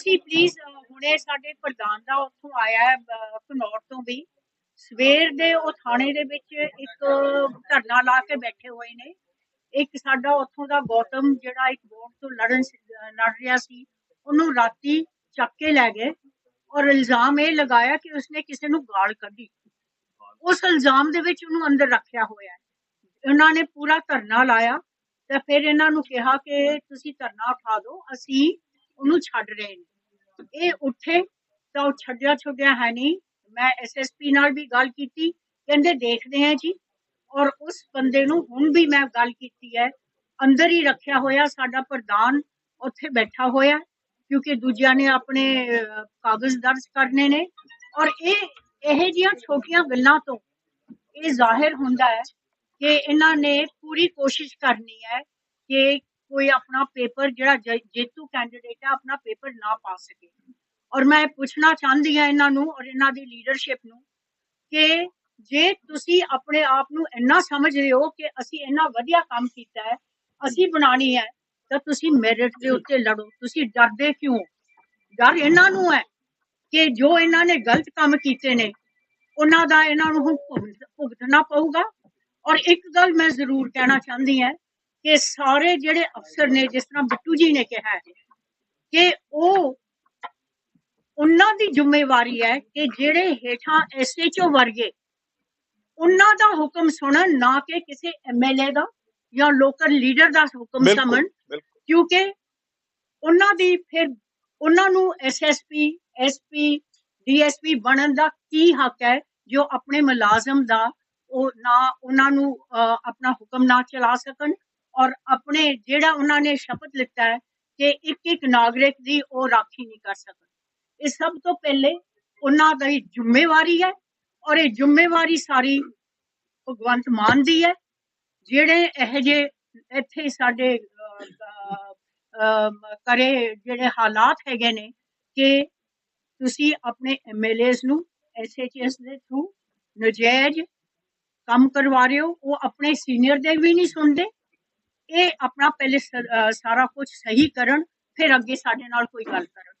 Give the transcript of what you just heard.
ਤੁਸੀਂ ਪਲੀਜ਼ ਹੁਣੇ ਸਾਡੇ ਪ੍ਰਧਾਨ ਦਾ ਉੱਥੋਂ ਆਇਆ ਹੈ ਅਹ, ਤੋਂ ਵੀ। ਸਵੇਰ ਦੇ ਉਹ ਥਾਣੇ ਦੇ ਵਿੱਚ ਇੱਕ ਧਰਨਾ ਲਾ ਕੇ ਬੈਠੇ ਹੋਏ ਨੇ। ਇੱਕ ਸਾਡਾ ਉੱਥੋਂ ਦਾ ਗੌਤਮ ਜਿਹੜਾ ਇੱਕ ਵੋਟ ਤੋਂ ਲੜਨ ਲੜ ਰਿਹਾ ਸੀ ਉਹਨੂੰ ਰਾਤੀ ਚੱਕ ਕੇ ਲੈ ਗਏ ਔਰ ਇਲਜ਼ਾਮ ਇਹ ਲਗਾਇਆ ਕਿ ਉਸਨੇ ਕਿਸੇ ਨੂੰ ਗਾਲ ਕੱਢੀ। ਉਸ ਇਲਜ਼ਾਮ ਦੇ ਵਿੱਚ ਉਹਨੂੰ ਅੰਦਰ ਰੱਖਿਆ ਹੋਇਆ ਹੈ। ਉਹਨਾਂ ਨੇ ਪੂਰਾ ਧਰਨਾ ਲਾਇਆ ਤੇ ਫਿਰ ਇਹਨਾਂ ਨੂੰ ਕਿਹਾ ਕਿ ਤੁਸੀਂ ਧਰਨਾ ਉਠਾ ਦਿਓ ਅਸੀਂ ਉਹਨੂੰ ਛੱਡ ਰਹੇ ਨੇ। ਇਹ ਉੱਠੇ ਤਾਂ ਉਹ ਛੱਡਿਆ ਛੁੱਡਿਆ ਹੈ ਨਹੀਂ। ਮੈਂ ਐਸਐਸਪੀ ਨਾਲ ਵੀ ਗੱਲ ਕੀਤੀ, ਕਹਿੰਦੇ ਦੇਖਦੇ ਹਾਂ ਜੀ। ਔਰ ਉਸ ਬੰਦੇ ਨੂੰ ਹੁਣ ਵੀ ਮੈਂ ਗੱਲ ਕੀਤੀ ਹੈ। ਅੰਦਰ ਹੀ ਰੱਖਿਆ ਹੋਇਆ ਸਾਡਾ ਪ੍ਰਧਾਨ ਉੱਥੇ ਬੈਠਾ ਹੋਇਆ, ਕਿਉਂਕਿ ਦੂਜਿਆਂ ਨੇ ਆਪਣੇ ਕਾਗਜ਼ ਦਰਜ ਕਰਨੇ ਨੇ। ਔਰ ਇਹ ਇਹ ਜੀਆਂ ਛੋਟੀਆਂ ਗੱਲਾਂ ਤੋਂ ਇਹ ਜ਼ਾਹਿਰ ਹੁੰਦਾ ਹੈ ਕਿ ਇਹਨਾਂ ਨੇ ਪੂਰੀ ਕੋਸ਼ਿਸ਼ ਕਰਨੀ ਹੈ ਕਿ ਕੋਈ ਆਪਣਾ ਪੇਪਰ ਜਿਹੜਾ ਜੇਤੂ ਕੈਂਡੀਡੇਟ ਹੈ ਆਪਣਾ ਪੇਪਰ ਨਾ ਪਾ ਸਕੇ। ਔਰ ਮੈਂ ਪੁੱਛਣਾ ਚਾਹੁੰਦੀ ਹਾਂ ਇਹਨਾਂ ਨੂੰ ਔਰ ਇਹਨਾਂ ਦੀ ਲੀਡਰਸ਼ਿਪ ਨੂੰ ਕਿ ਜੇ ਤੁਸੀਂ ਆਪਣੇ ਆਪ ਨੂੰ ਇੰਨਾ ਸਮਝਦੇ ਹੋ ਕਿ ਅਸੀਂ ਇੰਨਾ ਵਧੀਆ ਕੰਮ ਕੀਤਾ ਹੈ, ਅਸੀਂ ਬਣਾਣੀ ਹੈ, ਤਾਂ ਤੁਸੀਂ ਮੈਰਿਟ ਦੇ ਉੱਤੇ ਲੜੋ। ਤੁਸੀਂ ਡਰਦੇ ਕਿਉਂ? ਡਰ ਇਹਨਾਂ ਨੂੰ ਹੈ ਕਿ ਜੋ ਇਹਨਾਂ ਨੇ ਗਲਤ ਕੰਮ ਕੀਤੇ ਨੇ, ਉਹਨਾਂ ਦਾ ਇਹਨਾਂ ਨੂੰ ਹੁਣ ਭੁਗਤ- ਭੁਗਤਣਾ ਪਊਗਾ। ਔਰ ਇੱਕ ਗੱਲ ਮੈਂ ਜ਼ਰੂਰ ਕਹਿਣਾ ਚਾਹੁੰਦੀ ਹਾਂ ਕਿ ਸਾਰੇ ਜਿਹੜੇ ਅਫਸਰ ਨੇ ਜਿਸ ਤਰ੍ਹਾਂ ਬਿੱਟੂ ਜੀ ਨੇ ਕਿਹਾ ਕਿ ਉਹ ਉਹਨਾਂ ਦੀ ਜ਼ਿੰਮੇਵਾਰੀ ਹੈ ਕਿ ਜਿਹੜੇ ਹੇਠਾਂ ਐਸਐਚਓ ਵਰਗੇ ਉਹਨਾਂ ਦਾ ਹੁਕਮ ਸੁਣਨ ਨਾ ਕਿ ਕਿਸੇ ਐਮਐਲਏ ਦਾ ਜਾਂ ਲੋਕਲ ਲੀਡਰ ਦਾ ਹੁਕਮ ਬਿਲਕੁਲ ਕਿਉਂਕਿ ਉਹਨਾਂ ਦੀ ਫਿਰ ਉਹਨਾਂ ਨੂੰ ਐਸਐਸਪੀ ਐਸਪੀ ਡੀਐਸਪੀ ਬਣਨ ਦਾ ਕੀ ਹੱਕ ਹੈ ਜੋ ਆਪਣੇ ਮੁਲਾਜ਼ਮ ਦਾ ਉਹ ਨਾ ਉਹਨਾਂ ਨੂੰ ਆਪਣਾ ਹੁਕਮ ਨਾ ਚਲਾ ਸਕਣ ਔਰ ਆਪਣੇ ਜਿਹੜਾ ਉਹਨਾਂ ਨੇ ਸ਼ਪਥ ਲਿੱਤਾ ਹੈ ਕਿ ਇੱਕ ਇੱਕ ਨਾਗਰਿਕ ਦੀ ਉਹ ਰਾਖੀ ਨਹੀਂ ਕਰ ਸਕਣ। ਇਹ ਸਭ ਤੋਂ ਪਹਿਲੇ ਉਹਨਾਂ ਦੀ ਜ਼ਿੰਮੇਵਾਰੀ ਹੈ ਔਰ ਇਹ ਜ਼ਿੰਮੇਵਾਰੀ ਸਾਰੀ ਭਗਵੰਤ ਮਾਨ ਦੀ ਹੈ। ਜਿਹੜੇ ਇਹ ਜੇ ਇੱਥੇ ਸਾਡੇ ਕਰੇ ਜਿਹੜੇ ਹਾਲਾਤ ਹੈਗੇ ਨੇ ਕਿ ਤੁਸੀਂ ਆਪਣੇ ਐਮਐਲਏਸ ਨੂੰ ਐਸਐਚਐਸ ਦੇ ਥਰੂ ਨਜਾਇਜ਼ ਕੰਮ ਕਰਵਾ ਰਹੇ ਹੋ, ਉਹ ਆਪਣੇ ਸੀਨੀਅਰ ਦੇ ਵੀ ਨਹੀਂ ਸੁਣਦੇ। ਇਹ ਆਪਣਾ ਪਹਿਲੇ ਸਾਰਾ ਕੁਝ ਸਹੀ ਕਰਨ ਫਿਰ ਅੱਗੇ ਸਾਡੇ ਨਾਲ ਕੋਈ ਗੱਲ ਕਰਨ।